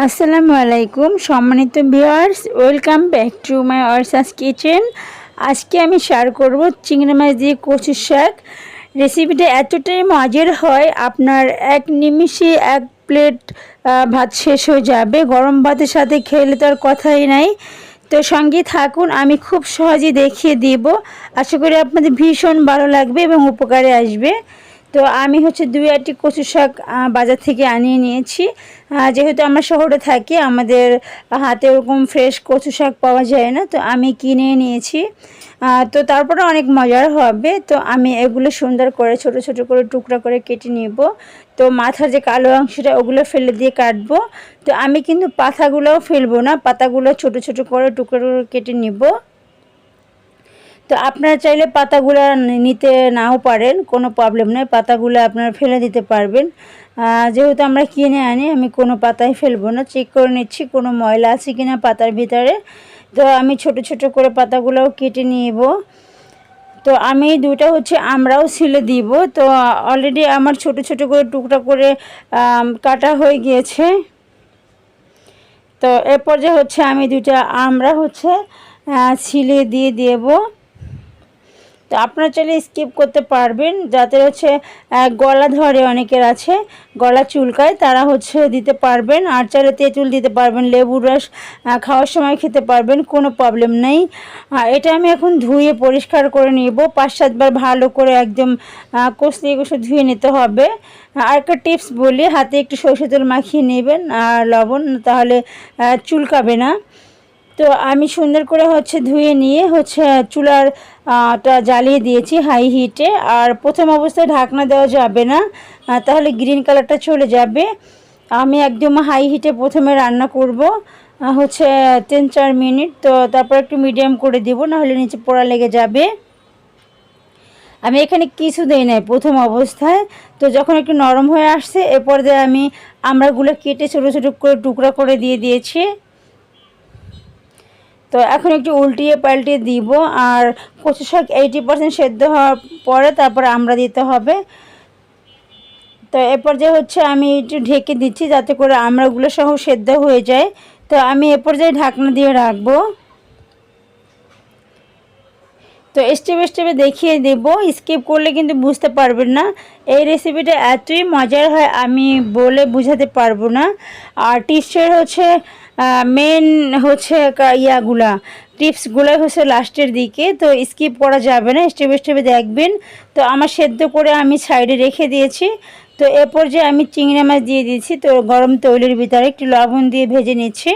আসসালামু আলাইকুম, সম্মানিত viewers, welcome back to my অর্সাস kitchen. আজকে আমি শেয়ার করব চিংড়ি মাছ দিয়ে কচুর শাক। রেসিপিটা এতটাই মজার হয়, আপনার এক নিমিষে এক প্লেট ভাত শেষ হয়ে যাবে। গরম ভাতের সাথে খেলে তো আর কথাই নাই। তো সঙ্গে থাকুন, আমি খুব সহজেই দেখিয়ে দিব। আশা করি আপনাদের ভীষণ ভালো লাগবে এবং উপকারে আসবে। তো আমি হচ্ছে দুই আটটি কচু শাক বাজার থেকে আনিয়ে নিয়েছি। যেহেতু আমরা শহরে থাকি, আমাদের হাতে ওরকম ফ্রেশ কচু শাক পাওয়া যায় না, তো আমি কিনে নিয়েছি। তো তারপরে অনেক মজার হবে। তো আমি এগুলো সুন্দর করে, ছোট ছোট করে, টুকরা করে কেটে নিব। তো মাথার যে কালো অংশটা, ওগুলো ফেলে দিয়ে কাটবো। তো আমি কিন্তু পাতাগুলোও ফেলব না, পাতাগুলো ছোট ছোট করে টুকরো করে কেটে নিব। তো আপনারা চাইলে পাতাগুলো নিতে নাও পারেন, কোনো প্রবলেম নেই। পাতাগুলো আপনারা ফেলে দিতে পারবেন। যেহেতু আমরা কিনে আনি, আমি কোনো পাতায় ফেলব না। চেক করে নিচ্ছি কোনো ময়লা আছে কিনা পাতার ভিতরে। তো আমি ছোট ছোট করে পাতাগুলোও কেটে নিব। তো আমি দুটো হচ্ছে আমরাও ছিলে দিব। তো অলরেডি আমার ছোট ছোট করে টুকরা করে কাটা হয়ে গিয়েছে। তো এরপর যে হচ্ছে আমি দুটা আমরা হচ্ছে ছিলে দিয়ে দেবো। তো আপনারা চাইলে স্কিপ করতে পারবেন যাদের হচ্ছে গলা ধরে অনেকের আছে, গলা চুলকায়, তারা হচ্ছে দিতে পারবেন, আর চাইলে তেঁতুল দিতে পারবেন, লেবুর রস খাওয়ার সময় খেতে পারবেন, কোনো প্রবলেম নেই। এটা আমি এখন ধুয়ে পরিষ্কার করে নিব, পাঁচ সাতবার ভালো করে একদম কষলিয়ে কষে ধুয়ে নিতে হবে। আর একটা টিপস বলি, হাতে একটু সরষে তেল মাখিয়ে নেবেন আর লবণ, তাহলে চুলকাবে না। তো আমি সুন্দর করে হচ্ছে ধুয়ে নিয়ে হচ্ছে চুলার টা জ্বালিয়ে দিয়েছি হাই হিটে আর প্রথম অবস্থায় ঢাকনা দেওয়া যাবে না তাহলে গ্রিন কালারটা চলে যাবে। আমি একদম হাই হিটে প্রথমে রান্না করব হচ্ছে তিন চার মিনিট। তো তারপর একটু মিডিয়াম করে দিব, নাহলে নিচে পোড়া লেগে যাবে। আমি এখানে কিছু দেই নাই প্রথম অবস্থায়। তো যখন একটু নরম হয়ে আসছে, এরপর দিয়ে আমি আমরাগুলো কেটে ছোটো ছোটো করে টুকরা করে দিয়ে দিয়েছি। তো এখন একটু উল্টিয়ে পাল্টিয়ে দিব আর কচু শাক এইটি পার্সেন্ট সেদ্ধ হওয়ার পরে তারপরে আমরা দিতে হবে। তো এরপর যে হচ্ছে আমি একটু ঢেকে দিচ্ছি যাতে করে আমড়াগুলো সহ সেদ্ধ হয়ে যায়। তো আমি এরপর যে ঢাকনা দিয়ে রাখব। তো স্টেপে স্টেপে দেখিয়ে দেব স্কিপ করলে কিন্তু বুঝতে পারবেন না। এই রেসিপিটা এতই মজার হয়, আমি বলে বুঝাতে পারব না। আর টিপসের হচ্ছে মেন হচ্ছে ইয়াগুলা। টিপসগুলো হচ্ছে লাস্টের দিকে, তো স্কিপ করা যাবে না স্টেপে স্টেপে দেখবেন। তো আমার সেদ্ধ করে আমি সাইডে রেখে দিয়েছি। তো এরপর যে আমি চিংড়ি মাছ দিয়ে দিয়েছি, তো গরম তৈলের ভিতরে একটু লবণ দিয়ে ভেজে নিচ্ছি।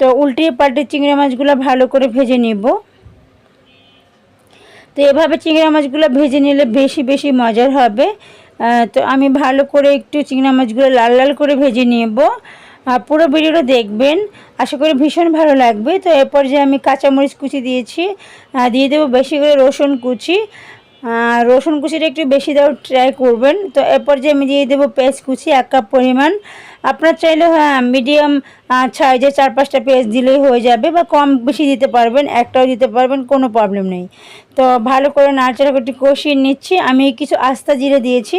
তো উল্টিয়ে পাল্টে চিংড়ি মাছগুলো ভালো করে ভেজে নেব। তো এভাবে চিংড়া মাছগুলো ভেজে নিলে বেশি বেশি মজার হবে। তো আমি ভালো করে একটু চিংড়া মাছগুলো লাল লাল করে ভেজে নেব। পুরো ভিডিওটা দেখবেন। আশা করি ভীষণ ভালো লাগবে। তো এরপর যে আমি কাঁচামরিচ কুচি দিয়েছি দিয়ে দেবো বেশি করে রসুন কুচি। রসুন কুচিটা একটু বেশি দেওয়ার ট্রাই করবেন। তো এরপর যে আমি দিয়ে দেবো পেঁয়াজ কুচি, এক কাপ পরিমাণ। আপনার চাইলে হ্যাঁ মিডিয়াম সাইজে চার পাঁচটা পেঁয়াজ দিলেই হয়ে যাবে বা কম বেশি দিতে পারবেন, একটাও দিতে পারবেন, কোনো প্রবলেম নেই। তো ভালো করে নাড়াচাড়া একটু কষিয়ে নিচ্ছি। আমি কিছু আস্তা জিরে দিয়েছি।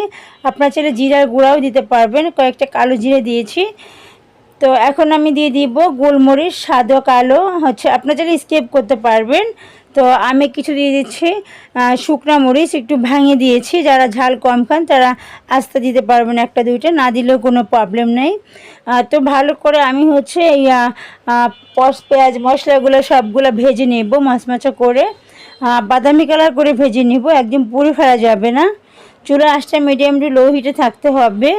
আপনার চাইলে জিরার গুঁড়াও দিতে পারবেন, কয়েকটা কালো জিরে দিয়েছি। তো এখন আমি দিয়ে দিব গোলমরিচ, সাদা কালো, হচ্ছে আপনার চাইলে স্কেপ করতে পারবেন। তো আমি কিছু দিয়ে দিচ্ছি শুকনা মরিচ একটু ভাঙিয়ে দিয়েছি, যারা ঝাল কম খান তারা আস্তে দিতে পারবেন একটা দুইটা, না দিলেও কোনো প্রবলেম নেই। তো ভালো করে আমি হচ্ছে এই পস, পেঁয়াজ মশলাগুলো সবগুলো ভেজে নেব মাছমাছা করে। বাদামি কালার করে ভেজে নেব, একদম পুড়ে ফেলা যাবে না। চুলা আঁচটা মিডিয়াম টু লো হিটে থাকতে হবে।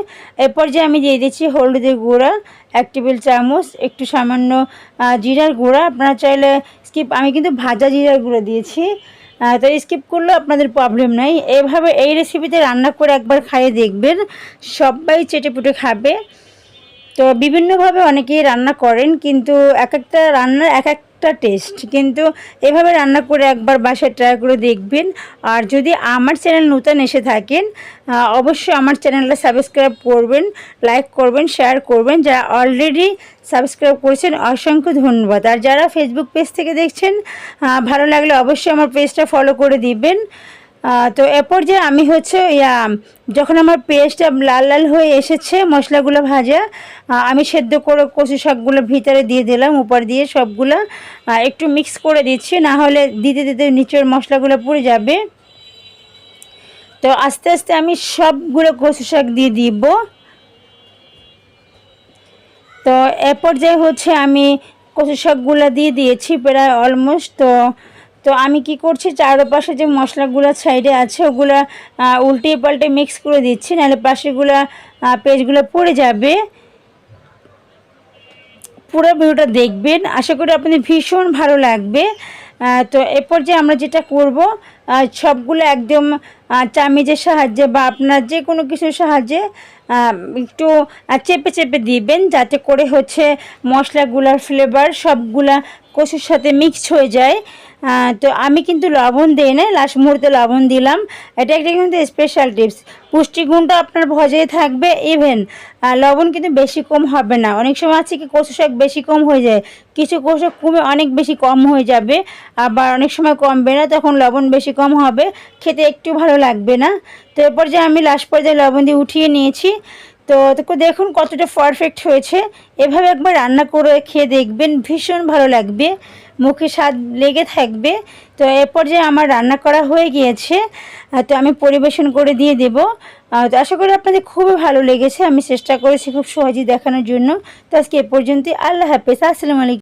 এরপর যে আমি দিয়ে দিচ্ছি হলুদের গুঁড়া, এক টেবিল চামচ, একটু সামান্য জিরার গুঁড়া। আপনারা চাইলে স্কিপ আমি কিন্তু ভাজা জিরার গুঁড়ো দিয়েছি। তো স্কিপ করলেও আপনাদের প্রবলেম নাই। এভাবে এই রেসিপিতে রান্না করে একবার খাইয়ে দেখবেন, সবাই চেটে পুটে খাবে। তো বিভিন্নভাবে অনেকেই রান্না করেন, কিন্তু এক একটা রান্না এক এক একটা টেস্ট কিন্তু এভাবে রান্না করে একবার বাসায় ট্রাই করে দেখবেন। আর যদি আমার চ্যানেল নতুন এসে থাকেন অবশ্যই আমার চ্যানেলটা সাবস্ক্রাইব করবেন লাইক করবেন শেয়ার করবেন। যারা অলরেডি সাবস্ক্রাইব করেছেন, অসংখ্য ধন্যবাদ। আর যারা ফেসবুক পেজ থেকে দেখছেন ভালো লাগলে অবশ্যই আমার পেজটা ফলো করে দিবেন। তো এরপর যে আমি হচ্ছে যখন আমার পেস্টটা লাল লাল হয়ে এসেছে, মশলাগুলো ভাজা আমি সেদ্ধ করে কচু শাকগুলো ভিতরে দিয়ে দিলাম, উপর দিয়ে সবগুলো একটু মিক্স করে দিচ্ছি, না হলে দিতে দিতে নিচের মশলাগুলো পুড়ে যাবে। তো আস্তে আস্তে আমি সবগুলো কচু শাক দিয়ে দিব। তো এরপর যে হচ্ছে আমি কচু শাকগুলো দিয়ে দিয়েছি প্রায় অলমোস্ট তো তো আমি কি করছি চারপাশে যে মশলাগুলো সাইডে আছে ওগুলো উল্টে পাল্টে মিক্স করে দিচ্ছি নাহলে পাশেগুলো পেজগুলো পড়ে যাবে। পুরো ভিডিওটা দেখবেন আশা করি আপনাদের ভীষণ ভালো লাগবে। তো এরপর যে আমরা যেটা করব সবগুলো একদম আহ, চামিচের সাহায্যে বা আপনার যে কোনো কিছুর সাহায্যে একটু চেপে চেপে দিবেন যাতে করে হচ্ছে মশলাগুলোর ফ্লেভার সবগুলা কষুর সাথে মিক্স হয়ে যায়। তো আমি কিন্তু লবণ দিই না লাস্ট মুহূর্তে লবণ দিলাম। এটা একটা কিন্তু স্পেশাল টিপস পুষ্টিগুণটা আপনার বজায় থাকবে ইভেন লবণ কিন্তু বেশি কম হবে না। অনেক সময় আছে কি কচু শাক বেশি কম হয়ে যায়। কিছু কচু কমে অনেক বেশি কম হয়ে যাবে, আবার অনেক সময় কমবে না, তখন লবণ বেশি কম হবে। খেতে একটু ভালো লাগবে না। তো এরপর যে আমি লাস্ট পর্যায়ে লবণ দিয়ে উঠিয়ে নিয়েছি। তো তো দেখুন কতটা পারফেক্ট হয়েছে। এভাবে একবার রান্না করে খেয়ে দেখবেন, ভীষণ ভালো লাগবে। মুখে স্বাদ লেগে থাকবে। তো এরপর যে আমার রান্না করা হয়ে গিয়েছে তো আমি পরিবেশন করে দিয়ে দেব। তো আশা করি আপনাদের খুবই ভালো লেগেছে। আমি চেষ্টা করেছি খুব সহজেই দেখানোর জন্য। তো আজকে এ পর্যন্তই। আল্লাহ হাফেজ। আসসালামু আলাইকুম।